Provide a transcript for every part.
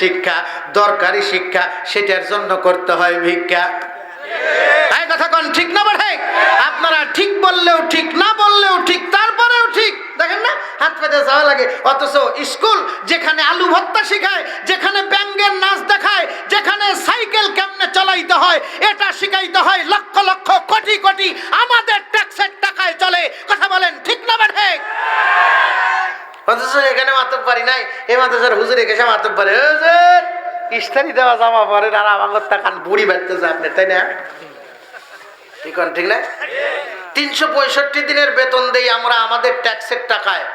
শিক্ষা, দরকারি শিক্ষা, সেটার জন্য করতে হয় ভিক্ষা। এই কথা কোন, ঠিক না বটে? আপনারা ঠিক বললেও ঠিক, না বললেও ঠিক, তারপরেও ঠিক। দেখেন না, হাত পেতে যাওয়া লাগে। অথচ স্কুল যেখানে আলু ভর্তা শেখায়, যেখানে ব্যাঙ্গের নাচ দেখায়, যেখানে সাইকেল কেমনে চালাইতে হয়, এটা শিখাইতে হয় লক্ষ লক্ষ কোটি কোটি। আমাদের ট্যাক্সের টাকায় চলে। কথা বলেন, ঠিক না বটে? অথচ এখানে মাতব পারি নাই এই মাদ্রাসার হুজুর এসে মাতব পারে হুজুর ইস্তারি দেওয়া জামা পরে আর আমার টাকান বুড়ি বাড়তেছে আপনি তাই না? ঠিক ঠিক না? তিনশো পঁয়ষট্টি দিনের বেতন দেই আমরা আমাদের ট্যাক্সের টাকায়।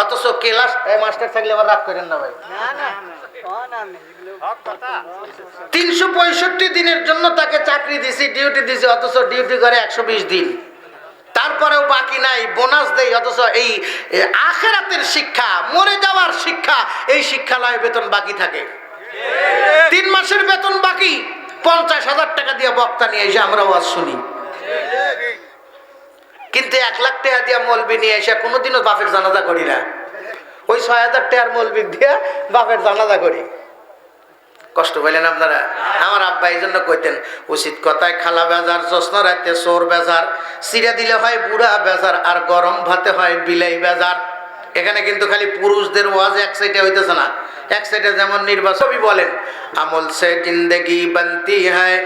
অথচ ক্লাস মাস্টার থাকলে আবার রাগ করেন না ভাই। তিনশো পঁয়ষট্টি দিনের জন্য তাকে চাকরি দিছি ডিউটি দিছি অথচ ডিউটি করে একশো বিশ দিন। তারপরেও বাকি নাই, বোনাস দেই, অথচ এই আখেরাতের শিক্ষা, মরে যাওয়ার শিক্ষা, এই শিক্ষালয়ে বেতন বাকি থাকে। তিন মাসের বেতন বাকি, পঞ্চাশ হাজার টাকা দিয়ে বক্তা নিয়ে এসে আমরা ওয়াজ শুনি। কিন্তু এক লাখ টাকা দিয়ে মলবি নিয়ে এসে কোনোদিনও বাপের জানাজা করি না। ওই ছয় হাজার টাকার মলবি দিয়ে বাপের জানাজা করি। কষ্ট পাইলেন আপনারা আমার আব্বা এই জন্য কইতেন উচিত কথায় খালা বেজার যশ্ন রাতে সোর বেজার সিরা দিলে হয় বুড়া বেজার আর গরম ভাতে হয় বিলাই বেজার এখানে কিন্তু খালি পুরুষদের ওয়াজ এক সাইডে হইতেছে না এক সাইডে যেমন নির্বাচনী বলেন আমল সে জিন্দগি বনতি হয়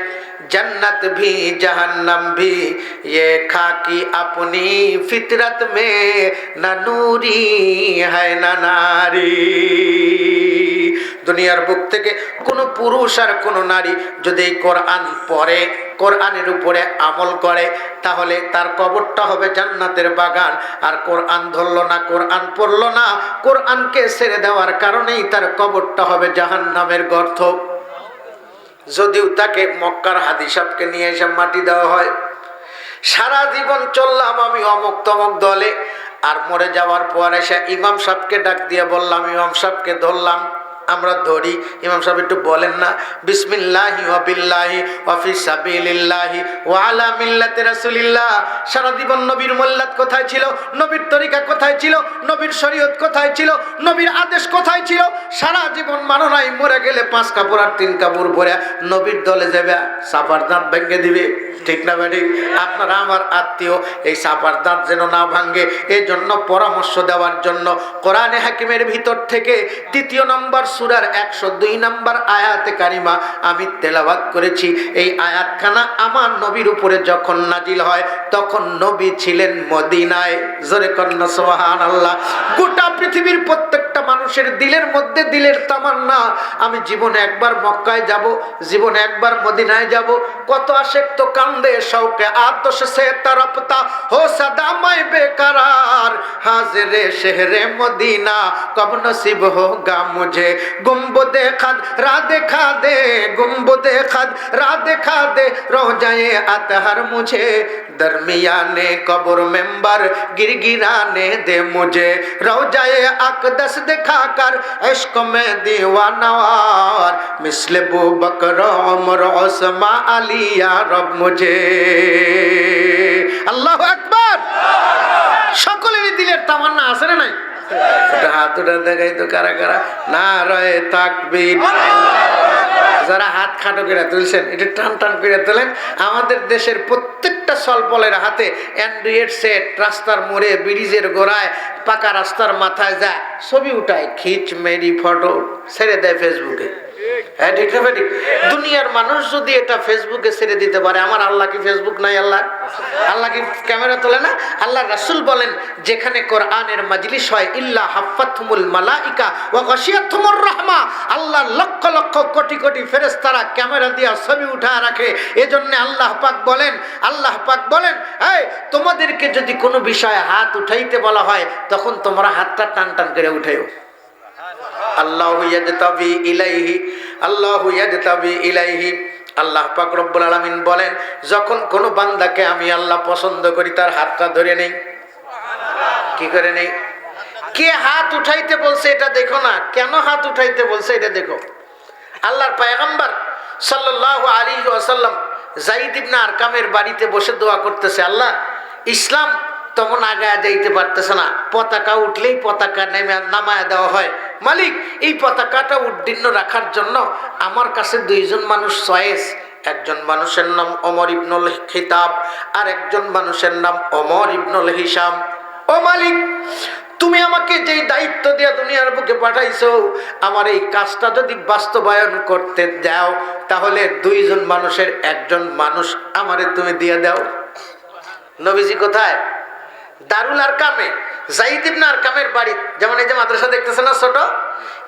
जन्नत भी जहन्नम भी ये खाकी अपनी फितरत में न नूरी है न नारी দুনিয়ার বুক থেকে কোনো পুরুষ আর কোনো নারী যদি এই কোরআন পড়ে, কোরআনের উপরে আমল করে, তাহলে তার কবরটা হবে জান্নাতের বাগান। আর কোরআন ধরলো না, কোরআন পড়ল না, কোরআনকে ছেড়ে দেওয়ার কারণেই তার কবরটা হবে জাহান্নামের গর্ত। যদিও তাকে মক্কার হাদি সাহকে নিয়ে এসে মাটি দেওয়া হয়। সারা জীবন চললাম আমি অমুক তমক দলে, আর মরে যাওয়ার পর এসে ইমাম সাহেবকে ডাক দিয়ে বললাম, ইমাম সাহেবকে ধরলাম। আমরা ধরি। ইমাম সাহেব একটু বলেন না, বিসমিল্লাহি ওয়াবিল্লাহি ওয়াফি সাবিলিল্লাহি ওয়া আলা মিল্লাতি নবীর মোল্লাত ছিল? নবীর ছিল? নবীর ছিল? আদেশ ছিল? সারা জীবন মরে গেলে পাঁচ কাপড় আর তিন পরে নবীর দলে যাবে, সাফার দাঁত ভেঙে দিবে। ঠিক না ব্যাটি আপনারা আমার আত্মীয় এই সাপার দাঁত যেন না ভাঙ্গে এই জন্য পরামর্শ দেওয়ার জন্য কোরআনে হাকিমের ভিতর থেকে তৃতীয় নম্বর সুরার একশো দুই নম্বর আয়াতে কারিমা আমি তেলাবাদ করেছি। এই আয়াতখানা আমার নবীর উপরে যখন নাজিল হয়, তখন নবী ছিলেন মদিনায়। জোরে কন্যা সোহান আল্লাহ গোটা পৃথিবীর প্রত্যেকটা মানুষের দিলের মধ্যে দিলের তামান্না আমি জীবনে একবার মক্কায় যাব জীবনে একবার মদিনায় যাব কত আশেক তো কান্দে শৌকে আতশ সে তরপতা হো সদা মাই বেকরার হাজরে শহরে মদিনা কব নসিব होगा मुझे गुम्बदे खद रा देखा दे गुम्बदे खद रा देखा दे रो जाए अतहर मुझे दरमियाने कब्र मेंबर गिरगिराने दे मुझे रो जाए अकदस दिखा کر عشق میں دیوانوار مثل بو بکر عمر عثمہ علی یا رب مجھے اللہ সকলেরই দিলের তামান্না আছে না নাই? ওটা দেখাই তো কারা কারা। না রয়ে তাকবীর যারা হাত খাটো করে তুলছেন এটা টান টান করে তোলেন। আমাদের দেশের প্রত্যেক প্রত্যেকটা সলপলের হাতে অ্যান্ড্রয়েড সেট, রাস্তার মোড়ে, ব্রিজের গোড়ায়, পাকা রাস্তার মাথায় যায়। ছবি উঠায়, খিচ, মেরি, ফটো, ছেড়ে দেয় ফেসবুকে হ্যাঁ দুনিয়ার মানুষ যদি এটা ফেসবুকে ছেড়ে দিতে পারে, আমার আল্লাহ কি ফেসবুক নাই আল্লাহ? আল্লাহ কি ক্যামেরা তোলে না? আল্লাহ রাসুল বলেন, যেখানে কোরআনের মাজলিস হয়, ইল্লা হাফাতহুমুল মালাইকা রাহমা। আল্লাহ লক্ষ লক্ষ কোটি কোটি ফেরেশতারা ক্যামেরা দিয়া ছবি উঠা রাখে। এজন্য আল্লাহ পাক বলেন, আল্লাহ পাক বলেন, এই, তোমাদেরকে যদি কোনো বিষয়ে হাত উঠাইতে বলা হয়, তখন তোমরা হাতটা টান টান করে উঠাইও। আল্লাহ ইয়াজতাবি ইলাইহি, আল্লাহ ইয়াজতাবি ইলাইহি। আল্লাহ পাক রব্বুল আলামিন বলেন, যখন কোনো বান্দাকে আমি আল্লাহ পছন্দ করি, তার হাতটা ধরে নেই। কি করে নেই? কে হাত উঠাইতে বলছে এটা দেখো না, কেন হাত উঠাইতে বলছে এটা দেখো। আল্লাহর পায়গাম্বার সাল্লাল্লাহু আলাইহি ওয়াসাল্লাম জাইদ ইবনে আরকামের বাড়িতে বসে দোয়া করতেছে, আল্লাহ, ইসলাম তখন আগায় যাইতে পারতেছে না। পতাকা উঠলেই পতাকা নেমে নামায় দেওয়া হয়। মালিক, এই পতাকাটা উদ্দীর্ণ রাখার জন্য আমার কাছে দুইজন মানুষ চয়েস। একজন মানুষের নাম অমর ইবনুল খিতাব আর একজন মানুষের নাম অমর ইবনুল হিসাম ও মালিক, তুমি আমাকে যেই দায়িত্ব দিয়া দুনিয়ার বুকে পাঠাইছো, আমার এই কাজটা যদি বাস্তবায়ন করতে দাও, তাহলে দুইজন মানুষের একজন মানুষ আমারে তুমি দিয়ে দাও। নবীজি কোথায়? দারুল আর কামে জাইদ ইবনে আরকামের বাড়ি, যেমন এই যে মাদ্রাসা দেখতেছে না ছোট?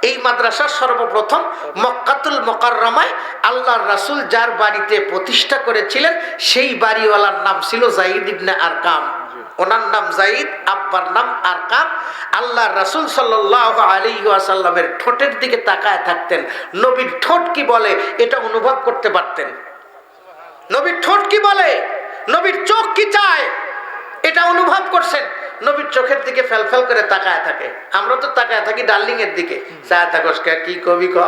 এই মাদ্রাসা সর্বপ্রথম মক্কাতুল মকাররমায় আল্লাহর রাসূল যার বাড়িতে প্রতিষ্ঠা করেছিলেন, সেই বাড়িওয়ালার নাম ছিল জাইদ ইবনে আরকাম। ওনার নাম জাইদ আব্বার নাম আরকাম। আল্লাহ রাসূল সাল্লাল্লাহু আলাইহি ওয়াসাল্লামের ঠোঁটের দিকে তাকায় থাকতেন। নবীর ঠোঁট কি বলে এটা অনুভব করতে পারতেন। নবীর ঠোঁট কি বলে? নবীর চোখ কি চায়? এটা অনুভব করছেন। নবীর চোখের দিকে ফেলফেল করে তাকায় থাকে। আমরা তো তাকায় থাকি ডার্লিং এর দিকে থাকস কে কবি ক?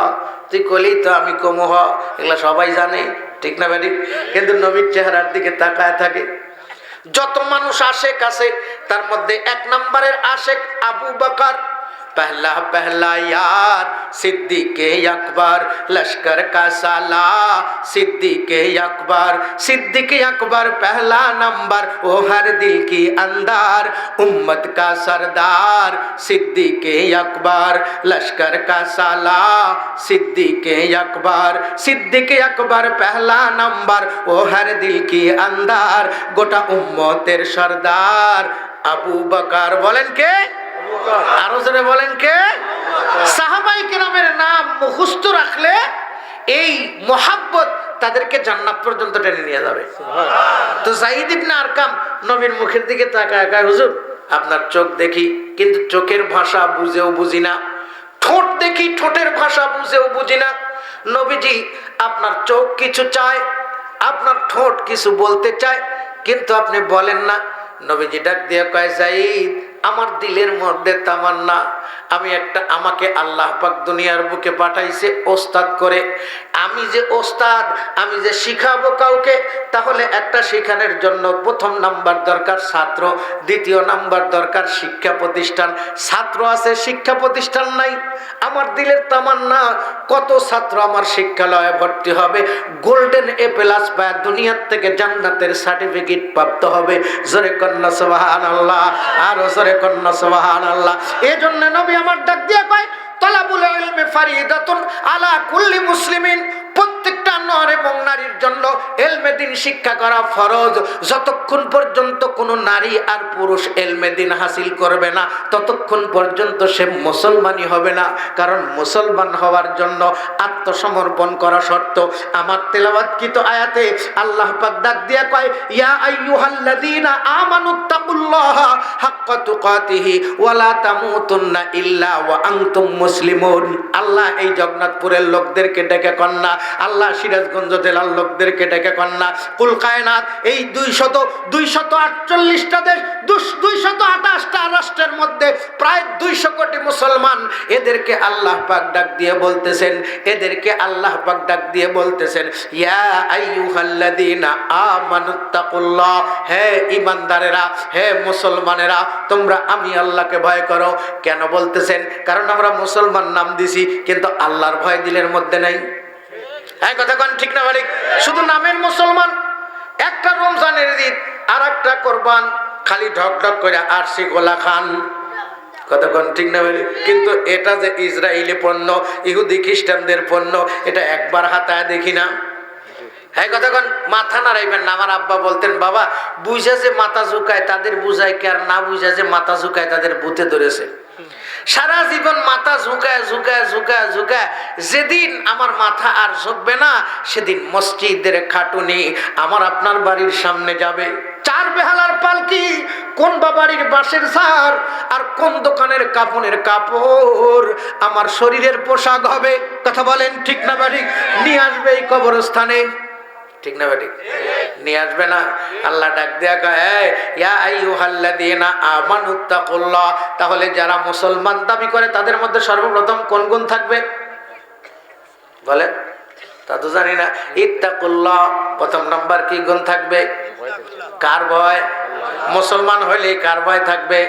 তুই কলি তো আমি কমু হ এগুলো সবাই জানে, ঠিক না ব্যাডি কিন্তু নবীর চেহারার দিকে তাকায় থাকে। যত মানুষ আসে কাছে, তার মধ্যে এক নম্বরের আশেক আবু বকর। पहला पहला यार सिद्दीक अकबर लश्कर का साला सिद्दीक अकबर सिद्दीक अकबर पहला नंबर वो हर दिल की अंदर उम्मत का सरदार सिद्दीक अकबर लश्कर का साला सिद्दीक अकबर सिद्दीक अकबर पहला नंबर वो हर दिल की अंदर গোটা উম্মতের সর্দার আবু বকর বলেন কে আরও জোরে বলেন কে? সাহাবাই কেরামের নাম মুখস্থ রাখলে এই মোহাব্বত তাদেরকে জান্নাত পর্যন্ত টেনে নিয়ে যাবে। তো জাহিদ ইবনে আরকাম নবীর মুখের দিকে তাকায় হুজুর আপনার চোখ দেখি কিন্তু চোখের ভাষা বুঝেও বুঝি না। ঠোঁট দেখি ঠোঁটের ভাষা বুঝেও বুঝি না। নবীজি আপনার চোখ কিছু চায় আপনার ঠোঁট কিছু বলতে চায় কিন্তু আপনি বলেন না। নবীজি ডাক দিয়ে কয় জাইদ আমার দিলের মধ্যে তামান্না। আমি একটা, আমাকে আল্লাহ পাক দুনিয়ার বুকে পাঠাইছে ওস্তাদ করে। আমি যে ওস্তাদ, আমি যে শিখাবো কাউকে, তাহলে একটা শিখানোর জন্য প্রথম নাম্বার দরকার ছাত্র, দ্বিতীয় নাম্বার দরকার শিক্ষা প্রতিষ্ঠান। ছাত্র আছে, শিক্ষা প্রতিষ্ঠান নাই। আমার দিলের তামান্না, কত ছাত্র আমার শিক্ষালয়ে ভর্তি হবে? গোল্ডেন এ প্লাস পায়, দুনিয়ার থেকে জান্নাতের সার্টিফিকেট প্রাপ্ত হবে। জোরে কন্যা সোহান আল্লাহ আরও কন্যা সোহান আল্লাহ এই জন্য নবী আমার ডাক দিয়ে পায় তলাবুল ইলমি ফারিদাতুন আলা কুল্লি মুসলিমিন। নর এবং নারীর জন্য। এলমে দিন শিক্ষা করা ফরজ। যতক্ষণ পর্যন্ত কোনো নারী আর পুরুষ এলমে দিন হাসিল করবে না, ততক্ষণ পর্যন্ত সে মুসলমানই হবে না। কারণ মুসলমান হওয়ার জন্য আত্মসমর্পণ করা শর্ত। আমার তেলাওয়াতকৃত আয়াতে আল্লাহ পাক দিয়া কয়, ইয়া আইয়ুহাল্লাযীনা আমানুত্তাকুল্লাহা হাক্কা তুকাতিহি ওয়ালা তামুতুন্না ইল্লা ওয়া আনতুম মুসলিমুন। আল্লাহ এই জগন্নাথপুরের লোকদেরকে ডেকে কন্যা আল্লাহ সিরাজগঞ্জ জেলার লোকদেরকে ডেকে কন্যা। কুল কায়নাত, এই দুইশত দুইশত আটচল্লিশটা দেশ দুইশত আঠাশটা রাষ্ট্রের মধ্যে প্রায় দুইশো কোটি মুসলমান এদেরকে আল্লাহ পাক ডাক দিয়ে বলতেছেন, এদেরকে আল্লাহ পাক ডাক দিয়ে বলতেছেন, ইয়া আইয়ুহাল্লাযীনা আমানুত্তাকুল্লাহ, হে ইমানদারেরা হে মুসলমানেরা, তোমরা আমি আল্লাহকে ভয় করো। কেন বলতেছেন? কারণ আমরা মুসলমান নাম দিছি, কিন্তু আল্লাহর ভয় দিলের মধ্যে নাই। হ্যাঁ কথা কন, ঠিক না বাড়ি শুধু নামের মুসলমান, একটা রমজানের ঈদ আর একটা কোরবান, খালি ঢক ঢক করে আরসি গোলা খান। ঠিক না কিন্তু এটা যে পণ্য, ইহুদি খ্রিস্টানদের পণ্য, এটা একবার হাতায় দেখি না। হ্যাঁ মাথা আব্বা বলতেন, বাবা, বুঝা যে মাথা ঝুঁকায়, তাদের বুঝায় কে আর না বুঝা যে মাথা ঝুঁকায় তাদের বুতে ধরেছে? সারা জীবন মাথা ঝুঁকায় ঝুঁকায় ঝুঁকায় ঝুঁকায়। যেদিন আমার মাথা আর ঝুঁকবে না, সেদিন মসজিদের খাটুনি আমার আপনার বাড়ির সামনে যাবে। চার বেহালার পালকি, কোন বাবাড়ির বাঁশের সার, আর কোন দোকানের কাপনের কাপড়? আমার শরীরের পোশাক হবে। কথা বলেন ঠিক না বাড়ি নিয়ে আসবে এই কবরস্থানে। ঠিক না বেটি নিয়ে আসবে না। আল্লাহ ডাক দেয়া কয় তাহলে যারা মুসলমান দাবি করে, তাদের মধ্যে সর্বপ্রথম কোন গুণ থাকবে? বলে তা তো জানি না। ইত্তাকুল্লাহ, প্রথম নাম্বার কি গুণ থাকবে? কার ভয়? মুসলমান হইলে কার ভয় থাকবে?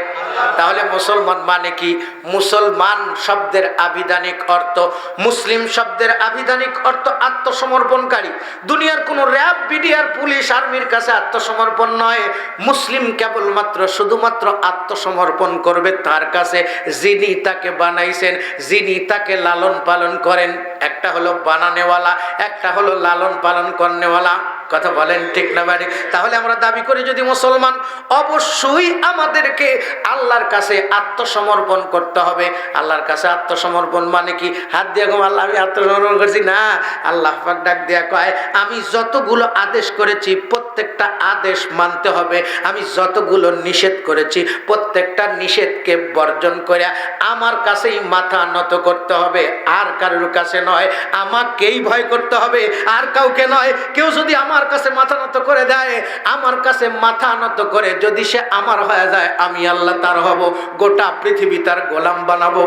তাহলে মুসলমান মানে কি? মুসলমান শব্দের আবিধানিক অর্থ, মুসলিম শব্দের আবিধানিক অর্থ আত্মসমর্পণকারী। দুনিয়ার কোনো র্যাব, বিডিআর, পুলিশ, আর্মির কাছে আত্মসমর্পণ নয়। মুসলিম কেবলমাত্র, শুধুমাত্র আত্মসমর্পণ করবে তার কাছে। যিনি তাকে বানাইছেন, যিনি তাকে লালন পালন করেন। একটা হলো বানানেওয়ালা, একটা হলো লালন পালন করনেওয়ালা। কথা বলেন ঠিক না বাড়ি? তাহলে আমরা দাবি করি যদি মুসলমান, অবশ্যই আমাদেরকে আল্লাহর কাছে আত্মসমর্পণ করতে হবে। আল্লাহর কাছে আত্মসমর্পণ মানে কি? হাত দিয়ে গো আল্লাহ, আমি আত্মসমর্পণ করছি। না, আল্লাহ পাক ডাক দিয়া কয়, আমি যতগুলো আদেশ করেছি, প্রত্যেকটা আদেশ মানতে হবে। আমি যতগুলো নিষেধ করেছি, প্রত্যেকটা নিষেধকে বর্জন করে আমার কাছেই মাথা নত করতে হবে। আর কারোর কাছে নয়, আমাকেই ভয় করতে হবে। আর কাউকে নয়, কেউ যদি আমার কাছে মাথা নত করে দেয় আমার কাছে মাথা নত করে যদি সে আমার হয়ে যায় আমি আল্লাহ তার হব গোটা পৃথিবী তার গোলাম বানাবো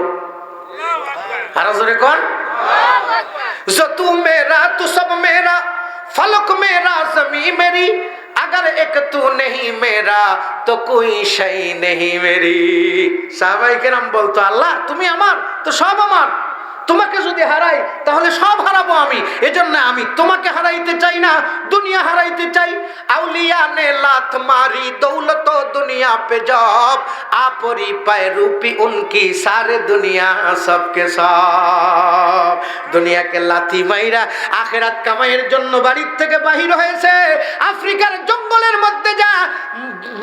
আরো জোরে কোন जो तू मेरा तू सब मेरा फलक मेरा जमी मेरी अगर एक तू नहीं मेरा তো কোই শাই নেহি মেরি সাহাবাই কেরাম বলতো আল্লাহ তুমি আমার তো সব আমার তোমাকে যদি হারাই, তাহলে সব হারাবো আমি। এজন্য আমি তোমাকে হারাইতে চাই না, দুনিয়া হারাইতে চাই। আউলিয়া নে লাথ মারি, দৌলত দুনিয়া পে জব। আপরি পায় রূপি উনকি, সারে দুনিয়া সবকে সব। দুনিয়াকে লাথি মাইরা আখেরাত কামাইয়ের জন্য বাড়ির থেকে বাহির হয়েছে। আফ্রিকার জঙ্গলের মধ্যে যা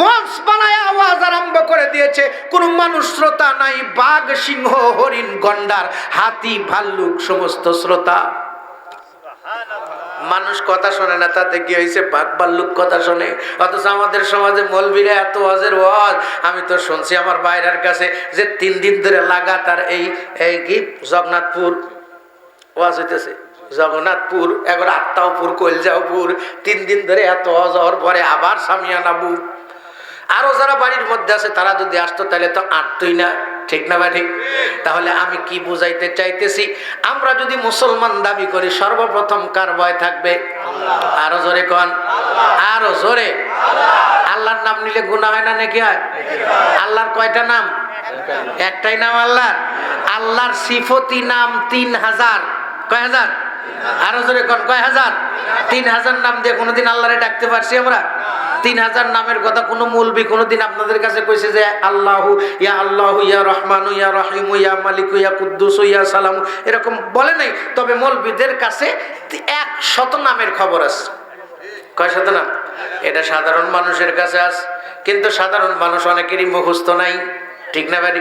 বস বানায় আওয়াজ আরম্ভ করে দিয়েছে। কোনো মানুষ শ্রোতা নাই, বাঘ, সিংহ, হরিণ, গন্ডার, হাতি ভাল্লুক সমস্ত শ্রোতা। মানুষ কথা শোনে না, তাতে কি হয়েছে? বাঘ ভাল্লুক কথা শোনে। অথচ আমাদের সমাজে মলবিরা এত ওয়াজের ওয়াজ, আমি তো শুনছি আমার বাইরের কাছে যে তিন দিন ধরে লাগাতার এই এই কি? জগন্নাথপুর ওয়াজ হইতেছে। জগন্নাথপুর, একবার আত্মাওপুর কলজাওপুর তিন দিন ধরে এত হওয়ার পরে আবার সামিয়ানা বুক আরও যারা বাড়ির মধ্যে আছে তারা যদি আসতো তাহলে তো আটতই না। ঠিক না বা ঠিক? তাহলে আমি কি বুঝাইতে চাইতেছি? আমরা যদি মুসলমান দাবি করি সর্বপ্রথম কার ভয় থাকবে? আরও জোরে কন। আরও জোরে। আল্লাহর নাম নিলে গুণা হয় না নাকি হয়? আল্লাহর কয়টা নাম। একটাই নাম আল্লাহর। আল্লাহর সিফতি নাম তিন হাজার। কয় হাজার? আরও জোরে কয় হাজার? তিন হাজার নাম দিয়ে কোনোদিন আল্লাহরে ডাকতে পারছি আমরা? তিন হাজার নামের কথা কোনো মৌলবি কোনোদিন আপনাদের কাছে কইছে যে, আল্লাহ, ইয়া আল্লাহ, ইয়া রহমান, ইয়া রহিম, ইয়া মালিক, ইয়া কুদ্দুস, ইয়া সালাম। এরকম বলে নাই, তবে মৌলবিদের কাছে এক শত নামের খবর আছে। কয় শত নাম? এটা সাধারণ মানুষের কাছে আস কিন্তু সাধারণ মানুষ অনেকেরই মুখস্থ নাই, ঠিক না বাড়ি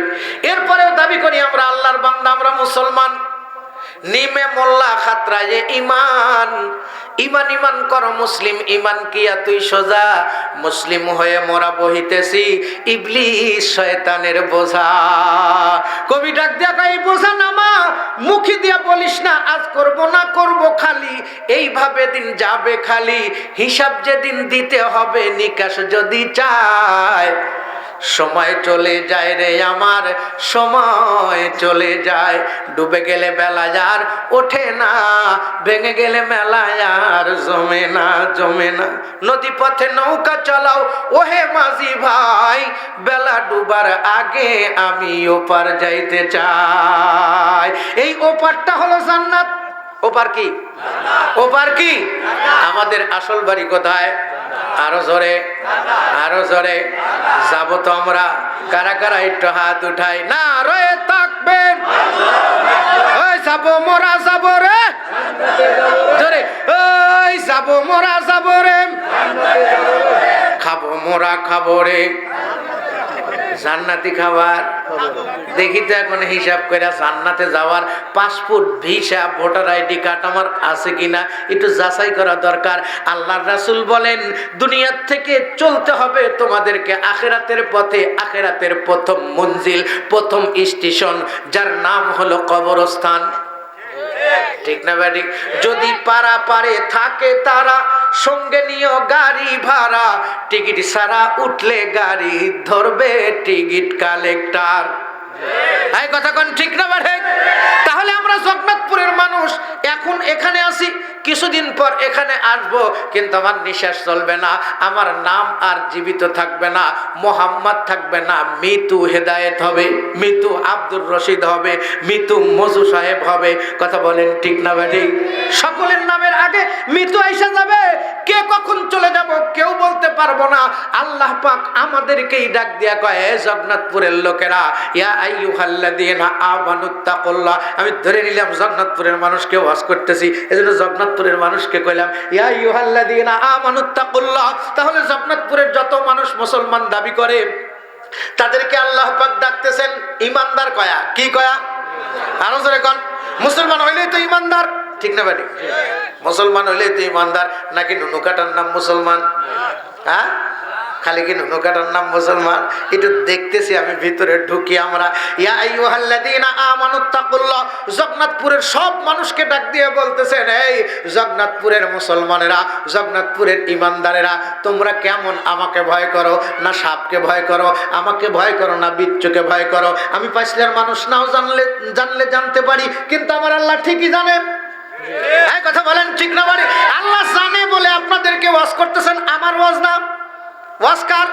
এরপরেও দাবি করি আমরা, আল্লাহর বান্দা, আমরা মুসলমান। নিমে মোল্লা খাতরা যে ইমান ইমান ইমান কর মুসলিম ইমান কিয়া তুই সোজা। মুসলিম হয়ে মোরা বহিতেছি ইবলিস শয়তানের বোঝা। কবি ডাক দিয়া কয়, এই বোঝা নামা মুখি দিয়া বলিস না আজ করব না করব খালি। এইভাবে দিন যাবে খালি। হিসাব যেদিন দিতে হবে নিকাশ যদি চায়। সময় চলে যায় রে আমার, সময় চলে যায়। ডুবে গেলে বেলা আর ওঠে না, ভেঙে গেলে মেলা আর জমে না জমে না। নদী পথে নৌকা চালাও, ওহে মাঝি ভাই, বেলা ডুবার আগে আমি ওপার যাইতে চাই। এই ওপারটা হলো জান্নাত। ওপার কি? ওপার কি? আমাদের আসল বাড়ি কোথায়? আরও জোরে আরও জোরে। যাব তো আমরা। কারা কারা একটু হাত উঠাই? না, রয়ে থাকবেন। ওই যাব, মোরা যাব রে। জোরে, ওই যাব, মোরা যাব রে। খাব, মোরা খাব রে। জান্নাতি খাবার। দেখি তো এখন হিসাব করে জান্নাতে যাওয়ার passport, visa, voter ID card আমার আছে কিনা, একটু যাচাই করা দরকার। আল্লাহর রাসুল বলেন, দুনিয়ার থেকে চলতে হবে তোমাদেরকে আখেরাতের পথে, আখেরাতের প্রথম মঞ্জিল, প্রথম স্টেশন, যার নাম হলো কবরস্থান। ঠিক না ব্যাটি যদি পারা পারে, থাকে তারা। সঙ্গে নিও গাড়ি ভাড়া। টিকিট সারা উঠলে গাড়ি ধরবে টিকিট কালেক্টার। কথা কোন ঠিক না বাঠে তাহলে আমরা জগন্নাথপুরের মানুষ এখন এখানে আসি পর এখানে আসব, কিন্তু আমার নিঃশ্বাস চলবে না, আমার নাম আর জীবিত থাকবে না, মোহাম্মদ থাকবে না মিতু হেদায়েত হবে, মৃত্যু আব্দুর রশিদ হবে, মৃত্যু মজু সাহেব হবে, কথা বলেন ঠিক না ভাই? সকলের নামের আগে মৃত্যু আইসা যাবে কে কখন চলে যাব কেউ বলতে পারব না। আল্লাহ পাক আমাদেরকেই ডাক দিয়া কয়, "এ জগন্নাথপুরের লোকেরা, ইয়া আইয়ুহাল্লাযীনা আমানুত্তাকুল্লাহ। আমি ধরে নিলাম জগন্নাথপুরের মানুষকে ওয়াজ করতেছি, এজন্য জগন্নাথপুরের মানুষকে কইলাম, ইয়া আইয়ুহাল্লাযীনা আমানুত্তাকুল্লাহ। তাহলে জগন্নাথপুরের যত মানুষ মুসলমান দাবি করে, তাদেরকে আল্লাহ পাক ডাকতেছেন, ইমানদার কয়া। কি কয়া? আরও জোরে কোন। মুসলমান হইলেই তো ইমানদার। ঠিক না বাড়ি? মুসলমান হইলেই তো ইমানদার, নাকি নুনু কাটার নাম মুসলমান? হ্যাঁ? খালি কি নুনু কাটার নাম মুসলমান? একটু দেখতেছি আমি, ভিতরে ঢুকি আমরা। জগন্নাথপুরের সব মানুষকে ডাক দিয়ে বলতেছেন, এই জগন্নাথপুরের মুসলমানেরা, জগন্নাথপুরের ইমানদারেরা, তোমরা কেমন আমাকে ভয় করো? না সাপকে ভয় করো? আমাকে ভয় করো না বিচ্ছুকে ভয় করো? আমি পাইসলার মানুষ নাও জানলে জানলে জানতে পারি, কিন্তু আমার আল্লাহ ঠিকই জানে এই কথা বলেন ঠিক না, বাড়ি। আল্লাহ জানে বলে আপনাদেরকে ওয়াজ করতেছেন, আমার ওয়াজ না। ওয়াজকার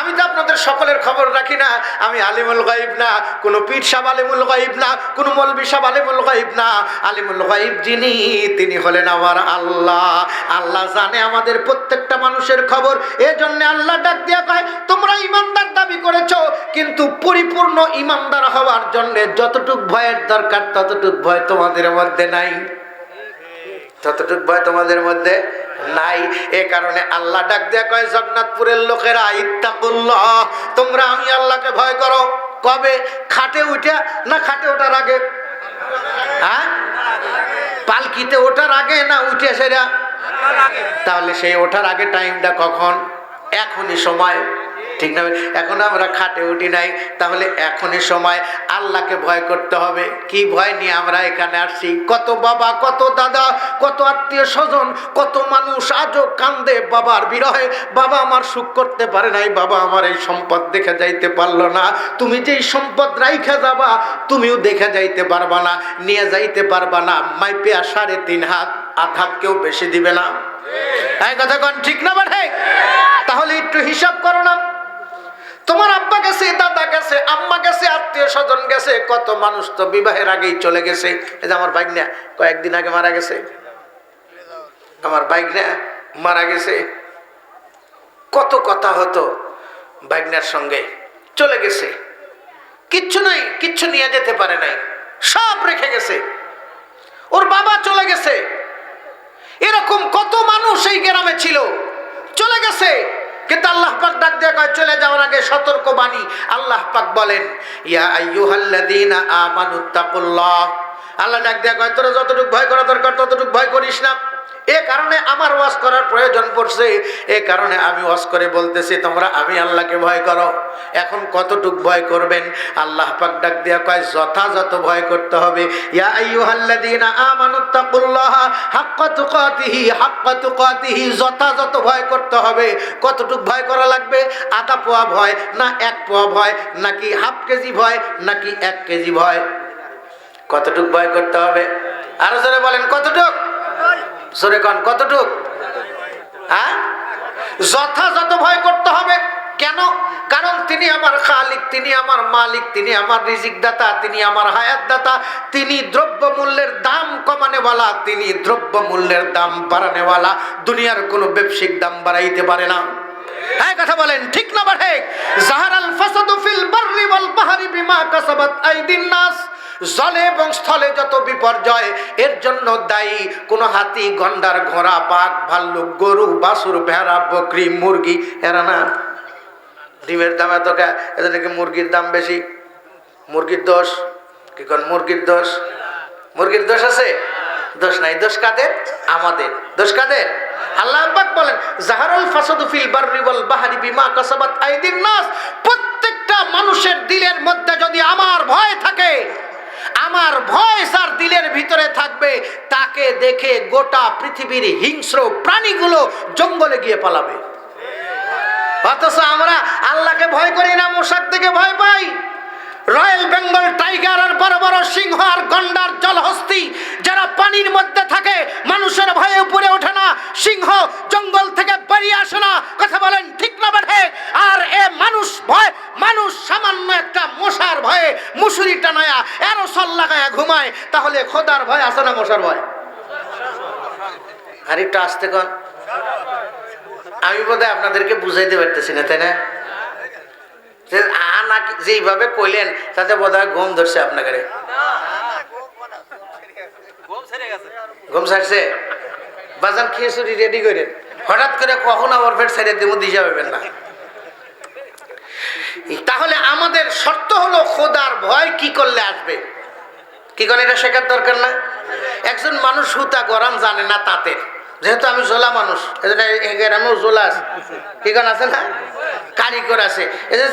আমি তো আপনাদের সকলের খবর রাখি না। আমি আলিমুল গাইব না, কোনো পীর সাহ আলিমুল গাইব না, কোনো মৌলবী সাহ আলিমুল গাইব না। আলিমুল গাইব যিনি, তিনি হলেন আমার আল্লাহ। আল্লাহ জানে আমাদের প্রত্যেকটা মানুষের খবর। এজন্য আল্লাহ ডাক দিয়া কয়, তোমরা ইমানদার দাবি করেছ, কিন্তু পরিপূর্ণ ইমানদার হওয়ার জন্য যতটুক ভয়ের দরকার, ততটুক ভয় তোমাদের মধ্যে নাই। ততটুক ভয় তোমাদের মধ্যে নাই, এ কারণে আল্লাহ ডাক দেয়া কয়, জগন্নাথপুরের লোকেরা, ইত্তাকুল্লাহ, তোমরা আমি আল্লাহকে ভয় করো। কবে? খাটে উঠা না খাটে ওঠার আগে? হ্যাঁ? পালকিতে ওঠার আগে না উঠে সেরা? তাহলে সেই ওঠার আগে টাইমটা কখন? এখনই সময়। ঠিক না? এখন আমরা খাটে উঠি নাই, তাহলে এখনই সময় আল্লাহকে ভয় করতে হবে। কি ভয় নিয়ে আমরা এখানে আসছি? কত বাবা, কত দাদা, কত আত্মীয় স্বজন, কত মানুষ আজও কান্দে বাবার বিরহে। বাবা আমার সুখ করতে পারে নাই, বাবা আমার এই সম্পদ দেখে যাইতে পারল না। তুমি যেই সম্পদ রাইখা যাবা, তুমিও দেখে যাইতে পারবা না, নিয়ে যাইতে পারবা না। মাইপে সাড়ে তিন হাত আট হাত কেউ বেশি দিবে না। ঠিক না তাহলে একটু হিসাব করো না। তোমার দাদা গেছে, আম্মা আত্মীয় স্বজন গেছে, কত মানুষ তো বিবাহের আগেই চলে গেছে। আমার কয়েকদিন আগে মারা গেছে। আমার মারা গেছে। কত কথা হতো বাইকনার সঙ্গে। চলে গেছে। কিচ্ছু নাই, কিচ্ছু নিয়ে যেতে পারে নাই। সব রেখে গেছে। ওর বাবা চলে গেছে। এরকম কত মানুষ এই গ্রামে ছিল? চলে গেছে। কিন্তু আল্লাহ পাক ডাক দিয়ে কয়, চলে যাওয়ার আগে সতর্ক বাণী। আল্লাহ পাক বলেন, ইয়া আইয়ুহাল্লাযীনা আমানুত্তাকুল্লাহ আল্লাহ ডাক দিয়ে কয়, তোরা যতটুকু ভয় করা দরকার, ততটুকু ভয় করিস না। এ কারণে আমার ওয়াজ করার প্রয়োজন পড়ছে। এ কারণে আমি ওয়াজ করে বলতেছি, তোমরা আমি আল্লাহকে ভয় করো। এখন কতটুক ভয় করবেন? আল্লাহ পাক ডাক দিয়া কয়, যথাযথ ভয় করতে হবে। ইয়া আইয়ুহাল্লাযীনা আমানুত্তাকুল্লাহ হাক্কা তুকাতিহি হাক্কা তুকাতিহি, যথাযথ ভয় করতে হবে। কতটুক ভয় করা লাগবে? আধা পোয়া ভয়, না এক পোয়া ভয়, নাকি হাফ কেজি ভয়, নাকি এক কেজি ভয়? কতটুক ভয় করতে হবে? আরও জোরে বলেন, কতটুক? জোরে কন, কতটুক? হ্যাঁ? যথাযথ ভয় করতে হবে। কেন? কারণ তিনি আমার খালিক, তিনি আমার মালিক, তিনি আমার রিজিক দাতা তিনি আমার হায়াত দাতা তিনি দ্রব্য মূল্যের দাম কমানেওয়ালা, তিনি দ্রব্য মূল্যের দাম বাড়ানেওয়ালা। দুনিয়ার কোনো ব্যবসায়িক দাম বাড়াইতে পারে না। হ্যাঁ কথা বলেন, ঠিক না বাঠে জাহারাল ফাসাদু ফিল বাররি ওয়াল বাহরি বিমা কাসাবাত আইদিন নাস। জলে এবং স্থলে যত বিপর্যয়, এর জন্য দায়ী কোনো হাতি, গন্ডার, ঘোড়া, বাঘ, ভাল্লুক, গরু বাসুর ভেড়া, বকরি, মুরগি, এরা না। ডিমের দাম এত এদের নাকি মুরগির দাম বেশি। মুরগির দোষ? কি কোন মুরগির দোষ? মুরগির দোষ আছে? দোষ নাই। দোষ কাদের? আমাদের। দোষ কাদের? আল্লাহ পাক বলেন, জাহারুল ফাসাদু ফিল বাররি ওয়াল বাহরি বিমা কাসাবাত আইদিন নাস। প্রত্যেকটা মানুষের দিলের মধ্যে যদি আমার ভয় থাকে আমার ভয় যার দিলের ভিতরে থাকবে। তাকে দেখে গোটা পৃথিবীর হিংস্র প্রাণীগুলো জঙ্গলে গিয়ে পালাবে। অথচ আমরা আল্লাহকে ভয় করি না মশাক থেকে ভয় পাই। রয়্যাল বেঙ্গল টাইগার আর বড় বড় সিংহ আর গন্ডার জলহস্তি যারা পানির মধ্যে থাকে, মানুষের ভয়ে উপরে ওঠে না। সিংহ জঙ্গল থেকে বেরিয়ে আসে না। কথা বলেন ঠিক না বেঠে আর এ মানুষ ভয় মানুষ সামান্য একটা মশার ভয়ে মুসুরি টানায়া এরোসল লাগায়া ঘুমায় তাহলে খোদার ভয় আসে না মশার ভয়। আর একটু আসতে কন। আমি বোধহয় আপনাদেরকে বুঝাইতে পারতেছি না তাই না? যে আ না কি- যেইভাবে কইলেন তাতে বোধ হয় ঘুম ধরছে আপনাকে। ঘুম ছাড়ছে? বাজান খিচুড়ি রেডি করেন। হঠাৎ করে কখন আবার ফের ছেড়ে দিব দিশা পাবেন না। তাহলে আমাদের শর্ত হলো খোদার ভয় কি করলে আসবে? কি করে এটা শেখার দরকার না? একজন মানুষ সুতা গরম জানে না তাঁতের যেহেতু আমি জোলা মানুষ, এজন্য জোলা আছে। কি গান আছে না? কারিগর আছে।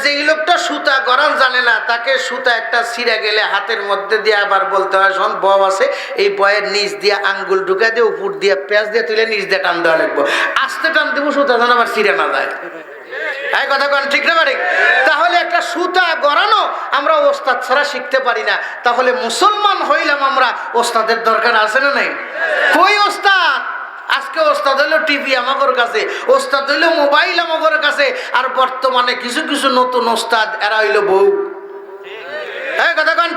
যেই লোকটা সুতা গরম জানে না, তাকে সুতা একটা ছিঁড়ে গেলে হাতের মধ্যে দিয়ে আবার বলতে হয়, শোন বব আছে, এই বয়ের নিচ দিয়ে আঙ্গুল ঢুকা দিয়ে উপর দিয়ে পেঁয়াজ দিয়ে তুলে নিচ দিয়ে টান দেওয়া লাগবো। আস্তে টান দেবো সুতা যেন আবার ছিঁড়ে না যায়। এই কথা কোন, ঠিক না পারি তাহলে একটা সুতা গড়ানো আমরা ওস্তাদ ছাড়া শিখতে পারি না। তাহলে মুসলমান হইলাম আমরা, ওস্তাদের দরকার আছে না নাই? কই ওস্তাদ? আজকে ওস্তাদ হইল টিভি আমাগর কাছে, ওস্তাদ হইল মোবাইল আমাগর কাছে, আর বর্তমানে কিছু কিছু নতুন ওস্তাদ, এরা হইল বউ।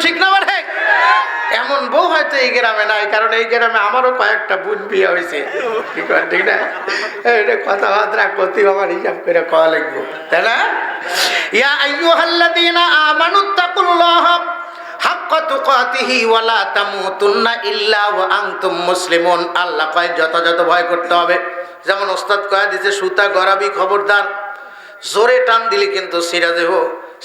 ঠিক না এমন বউ হয়তো এই গ্রামে নাই, কারণ এই গ্রামে আমারও কয়েকটা বোন বিয়ে হয়েছে। ঠিক না? কথাবার্তা করতে আমার হিসাব করে কয়া লাগবো, তাই না? ইয়া ওয়ালা ইল্লা আল্লাহ যথাযথ ভয় করতে হবে। যেমন ওস্তাদ কয়া দিছে, সুতা গরাবি খবরদার, জোরে টান দিলে কিন্তু সিরা দেব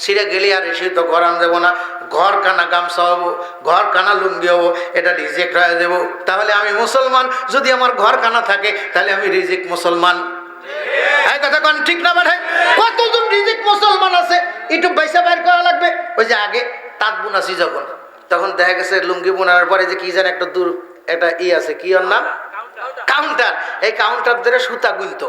সিরা গেলে আর এসে তো গরম দেবো না। ঘর কানা গামছা হব ঘর কানা লুঙ্গি হব এটা রিজেক্ট হয়ে দেবো। তাহলে আমি মুসলমান যদি আমার ঘর কানা থাকে তাহলে আমি রিজেক্ট মুসলমান। কথা কোন ঠিক না কতজন রিজিক মুসলমান আছে? একটু পয়সা বাইর করা লাগবে। ওই যে আগে তাঁত বুনাছি যখন তখন দেখা গেছে লুঙ্গি বোনার পরে যে কি যেন একটা দূর একটা ই আছে কি ওর নাম? কাউন্টার এই কাউন্টার ধরে সুতা গুনতো।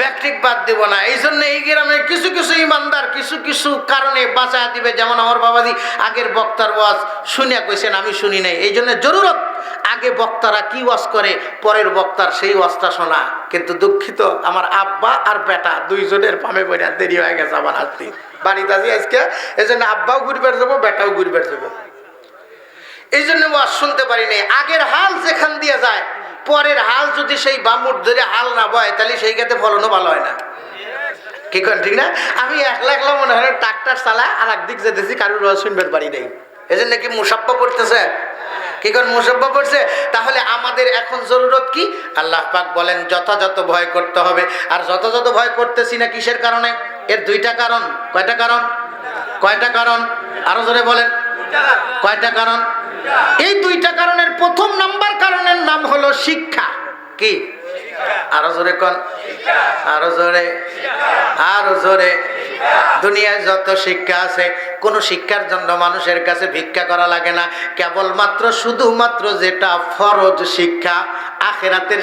ব্যাগটিক বাদ দিব না। এই জন্য এই গ্রামে কিছু কিছু ইমানদার, কিছু কিছু কারণে বাঁচা দিবে। যেমন আমার বাবাজি আগের বক্তার ওয়াজ শুনিয়া কইছেন, আমি শুনি নাই। এই জন্য জরুরত আগে বক্তারা কি ওয়াজ করে, পরের বক্তার সেই ওয়াজটা শোনা। কিন্তু দুঃখিত, আমার আব্বা আর বেটা দুইজনের পামে বইরা দেরি হয়ে গেছে আমার হাতে। বাড়িতে আছি আজকে এই জন্য আব্বাও ঘুরবার যাব, বেটাও ঘুরবার যাব। এই জন্য ওয়াজ শুনতে পারি নাই। আগের হাল যেখান দিয়ে যায় পরের হাল যদি সেই বামুর ধরে হাল না বয়, তাহলে সেই ক্ষেত্রে ফলনও ভালো হয় না। কি করেন ঠিক না? আমি একলা একলা মনে হয় ট্রাক্টার চালা আর একদিক যেতেছি, কারোর শুনবার পারি নাই। এই জন্য কি মুসাফা করতেছে? কি করেন মুসাফা করছে? তাহলে আমাদের এখন জরুরত কি? আল্লাহ পাক বলেন, যথাযথ ভয় করতে হবে। আর যথাযথ ভয় করতেছি না কিসের কারণে? এর দুইটা কারণ। কয়টা কারণ? কয়টা কারণ? আরও জোরে বলেন। কয়টা কারণ? এই দুইটা কারণের প্রথম নাম্বার কারণের নাম হলো শিক্ষা। কি? আরও জোরে কন। আরও জোরে। আরও জোরে। দুনিয়ায় যত শিক্ষা আছে, কোন শিক্ষার জন্য মানুষের কাছে ভিক্ষা করা লাগে না। কেবলমাত্র শুধুমাত্র যেটা ফরজ শিক্ষা, আখেরাতের